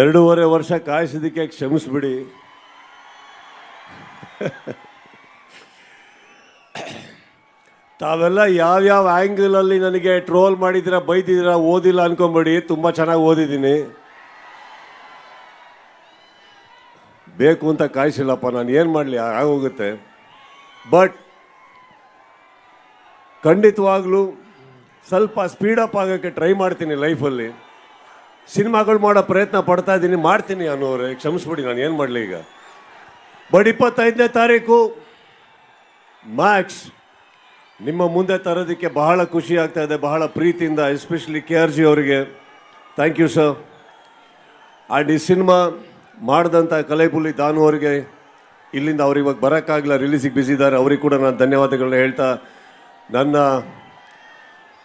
ಎರಡೂವರೆ ವರ್ಷ ಕಾಯಿಸಿದ್ದಕ್ಕೆ ಕ್ಷಮಿಸ್ಬಿಡಿ. ತಾವೆಲ್ಲ ಯಾವ್ಯಾವ ಆ್ಯಂಗಲಲ್ಲಿ ನನಗೆ ಟ್ರೋಲ್ ಮಾಡಿದ್ದೀರಾ, ಬೈದಿದ್ದೀರಾ, ಓದಿಲ್ಲ ಅನ್ಕೊಂಬೇಡಿ, ತುಂಬ ಚೆನ್ನಾಗಿ ಓದಿದ್ದೀನಿ. ಬೇಕು ಅಂತ ಕಾಯಿಸಿಲ್ಲಪ್ಪ, ನಾನು ಏನು ಮಾಡಲಿ ಆಗೋಗುತ್ತೆ. ಬಟ್ ಖಂಡಿತವಾಗ್ಲೂ ಸ್ವಲ್ಪ ಸ್ಪೀಡಪ್ ಆಗೋಕ್ಕೆ ಟ್ರೈ ಮಾಡ್ತೀನಿ ಲೈಫಲ್ಲಿ ಸಿನಿಮಾಗಳು ಮಾಡೋ ಪ್ರಯತ್ನ ಪಡ್ತಾ ಇದ್ದೀನಿ, ಮಾಡ್ತೀನಿ ಅನ್ನೋರೆ ಕ್ಷಮಿಸ್ಬಿಡಿ, ನಾನು ಏನು ಮಾಡಲಿ ಈಗ? ಬಟ್ ಇಪ್ಪತ್ತೈದನೇ ತಾರೀಕು ಮ್ಯಾಕ್ಸ್ ನಿಮ್ಮ ಮುಂದೆ ತರೋದಕ್ಕೆ ಬಹಳ ಖುಷಿ ಆಗ್ತಾ ಇದೆ, ಬಹಳ ಪ್ರೀತಿಯಿಂದ, ಎಸ್ಪೆಷಲಿ ಕೆ ಆರ್ ಜಿ ಅವರಿಗೆ. Thank you sir. ಆ್ಯಂಡ್ ಈ ಸಿನಿಮಾ ಮಾಡಿದಂಥ ಕಲೆಪುಲಿ ದಾನು ಅವರಿಗೆ, ಇಲ್ಲಿಂದ ಅವ್ರು ಇವಾಗ ಬರೋಕ್ಕಾಗಲ್ಲ, ರಿಲೀಸಿಗೆ ಬಿಸಿ ಇದ್ದಾರೆ, ಅವ್ರಿಗೆ ಕೂಡ ನಾನು ಧನ್ಯವಾದಗಳನ್ನ ಹೇಳ್ತಾ, ನನ್ನ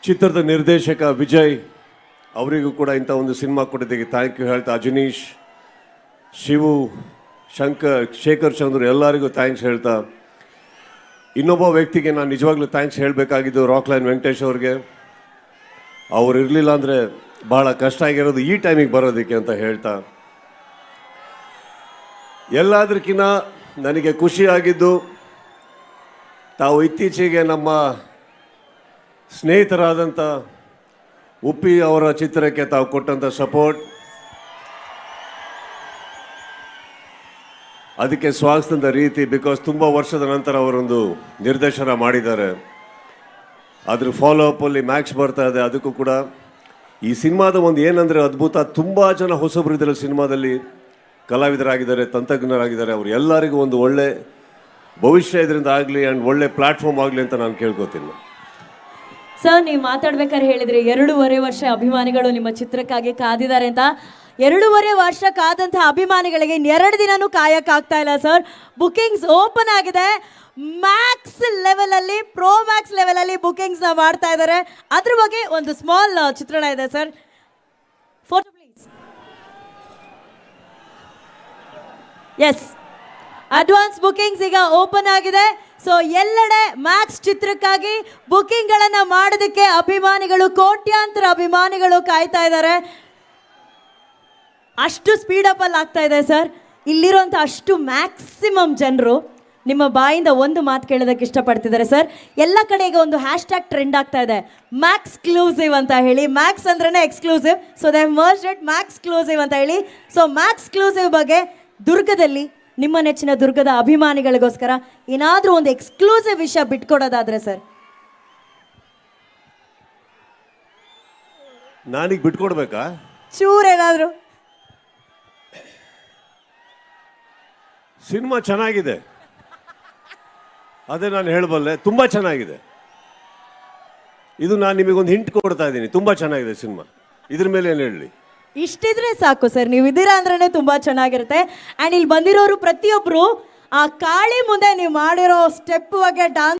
ಚಿತ್ರದ ನಿರ್ದೇಶಕ ವಿಜಯ್ ಅವರಿಗೂ ಕೂಡ ಇಂಥ ಒಂದು ಸಿನಿಮಾ ಕೊಟ್ಟಿದ್ದಕ್ಕೆ ಥ್ಯಾಂಕ್ ಯು ಹೇಳ್ತಾ ಅಜನೀಶ್, ಶಿವು, ಶಂಕರ್, ಶೇಖರ್ ಚಂದ್ರು ಎಲ್ಲರಿಗೂ ಥ್ಯಾಂಕ್ಸ್ ಹೇಳ್ತಾ. ಇನ್ನೊಬ್ಬ ವ್ಯಕ್ತಿಗೆ ನಾನು ನಿಜವಾಗ್ಲೂ ಥ್ಯಾಂಕ್ಸ್ ಹೇಳಬೇಕಾಗಿದ್ದು ರಾಕ್ಲೈನ್ ವೆಂಕಟೇಶ್ ಅವ್ರಿಗೆ. ಅವ್ರು ಇರಲಿಲ್ಲ ಅಂದರೆ ಭಾಳ ಕಷ್ಟ ಆಗಿರೋದು ಈ ಟೈಮಿಗೆ ಬರೋದಕ್ಕೆ ಅಂತ ಹೇಳ್ತಾ. ಎಲ್ಲದಕ್ಕಿಂತ ನನಗೆ ಖುಷಿಯಾಗಿದ್ದು ತಾವು ಇತ್ತೀಚೆಗೆ ನಮ್ಮ ಸ್ನೇಹಿತರಾದಂಥ ಉಪ್ಪಿ ಅವರ ಚಿತ್ರಕ್ಕೆ ತಾವು ಕೊಟ್ಟಂಥ ಸಪೋರ್ಟ್ ಅದಕ್ಕೆ ಸ್ವಾಗತದ ರೀತಿ ಬಿಕಾಸ್ ತುಂಬ ವರ್ಷದ ನಂತರ ಅವರೊಂದು ನಿರ್ದೇಶನ ಮಾಡಿದ್ದಾರೆ. ಅದ್ರ ಫಾಲೋ ಅಪ್ಪಲ್ಲಿ ಮ್ಯಾಕ್ಸ್ ಬರ್ತಾ ಇದೆ, ಅದಕ್ಕೂ ಕೂಡ. ಈ ಸಿನಿಮಾದ ಒಂದು ಏನಂದರೆ ಅದ್ಭುತ, ತುಂಬ ಜನ ಹೊಸಬರು ಇದ್ದಾರೆ ಸಿನಿಮಾದಲ್ಲಿ ಕಲಾವಿದರಾಗಿದ್ದಾರೆ, ತಂತ್ರಜ್ಞರಾಗಿದ್ದಾರೆ, ಅವರು ಎಲ್ಲರಿಗೂ ಒಂದು ಒಳ್ಳೆ ಭವಿಷ್ಯ ಇದರಿಂದ ಆಗಲಿ ಆ್ಯಂಡ್ ಒಳ್ಳೆ ಪ್ಲ್ಯಾಟ್ಫಾರ್ಮ್ ಆಗಲಿ ಅಂತ ನಾನು ಕೇಳ್ಕೊತೀನಿ. ಸರ್ ನೀವು ಮಾತಾಡ್ಬೇಕಾದ್ರೆ ಹೇಳಿದ್ರಿ ಎರಡೂವರೆ ವರ್ಷ ಅಭಿಮಾನಿಗಳು ನಿಮ್ಮ ಚಿತ್ರಕ್ಕಾಗಿ ಕಾದಿದ್ದಾರೆ ಅಂತ. ಎರಡೂವರೆ ವರ್ಷ ಕಾದಂತಹ ಅಭಿಮಾನಿಗಳಿಗೆ ಎರಡು ದಿನನೂ ಕಾಯಕ್ಕಾಗ್ತಾ ಇಲ್ಲ ಸರ್ ಬುಕಿಂಗ್ಸ್ ಓಪನ್ ಆಗಿದೆ. ಮ್ಯಾಕ್ಸ್ ಲೆವೆಲಲ್ಲಿ ಪ್ರೋ ಮ್ಯಾಕ್ಸ್ ಲೆವೆಲಲ್ಲಿ ಬುಕಿಂಗ್ಸ್ನ ಮಾಡ್ತಾ ಇದ್ದಾರೆ. ಅದ್ರ ಬಗ್ಗೆ ಒಂದು ಸ್ಮಾಲ್ ಚಿತ್ರಣ ಇದೆ sir photo please yes advance bookings ಈಗ ಓಪನ್ ಆಗಿದೆ. ಸೊ ಎಲ್ಲೆಡೆ ಮ್ಯಾಕ್ಸ್ ಚಿತ್ರಕ್ಕಾಗಿ ಬುಕ್ಕಿಂಗ್ಗಳನ್ನು ಮಾಡೋದಕ್ಕೆ ಅಭಿಮಾನಿಗಳು, ಕೋಟ್ಯಾಂತರ ಅಭಿಮಾನಿಗಳು ಕಾಯ್ತಾ ಇದ್ದಾರೆ. ಅಷ್ಟು ಸ್ಪೀಡಪ್ ಅಲ್ಲಿ ಆಗ್ತಾ ಇದೆ ಸರ್ ಇಲ್ಲಿರುವಂಥ ಅಷ್ಟು ಮ್ಯಾಕ್ಸಿಮಮ್ ಜನರು ನಿಮ್ಮ ಬಾಯಿಂದ ಒಂದು ಮಾತು ಕೇಳೋದಕ್ಕೆ ಇಷ್ಟಪಡ್ತಿದ್ದಾರೆ ಸರ್ ಎಲ್ಲ ಕಡೆ ಈಗ ಒಂದು ಹ್ಯಾಶ್ ಟ್ಯಾಗ್ ಟ್ರೆಂಡ್ ಆಗ್ತಾ ಇದೆ. ಮ್ಯಾಕ್ಸ್ ಕ್ಲೂಸಿವ್ ಅಂತ ಹೇಳಿ. ಮ್ಯಾಕ್ಸ್ ಅಂದ್ರೇ exclusive so they merge it Maxclusive ಅಂತ ಹೇಳಿ. ಸೊ ಮ್ಯಾಕ್ಸ್ ಕ್ಲೂಸಿವ್ ಬಗ್ಗೆ ದುರ್ಗದಲ್ಲಿ ನಿಮ್ಮ ನೆಚ್ಚಿನ ದುರ್ಗದ ಅಭಿಮಾನಿಗಳಿಗೋಸ್ಕರ ಏನಾದರೂ ಒಂದು ಎಕ್ಸ್ಕ್ಲೂಸಿವ್ ವಿಷಯ ಬಿಟ್ಕೊಡೋದಾದ್ರೆ ಸರ್ ನಾನೀಗ ಬಿಟ್ಕೊಡ್ಬೇಕಾ? ಚೂರ್ ಏನಾದರೂ ಸಿನಿಮಾ ಚೆನ್ನಾಗಿದೆ. ಅದೇ ನಾನು ಹೇಳಬಲ್ಲೆ ತುಂಬ ಚೆನ್ನಾಗಿದೆ. ಇದು ನಾನು ನಿಮಗೊಂದು ಹಿಂಟ್ ಕೊಡ್ತಾ ಇದ್ದೀನಿ ತುಂಬ ಚೆನ್ನಾಗಿದೆ ಸಿನಿಮಾ. ಇದ್ರ ಮೇಲೆ ಏನು ಹೇಳಲಿ ಇಷ್ಟಿದ್ರೆ ಸಾಕು ಸರ್, ನೀವು ಇದ್ದೀರಾ ಅಂದ್ರೆ ತುಂಬಾ ಚೆನ್ನಾಗಿರುತ್ತೆ. ಆ್ಯಂಡ್ ಇಲ್ಲಿ ಬಂದಿರೋರು ಪ್ರತಿಯೊಬ್ಬರು ಆ ಕಾಳಿ ಮುಂದೆ ನೀವು ಮಾಡಿರೋ ಸ್ಟೆಪ್ ಬಗ್ಗೆ ಡಾನ್ಸ್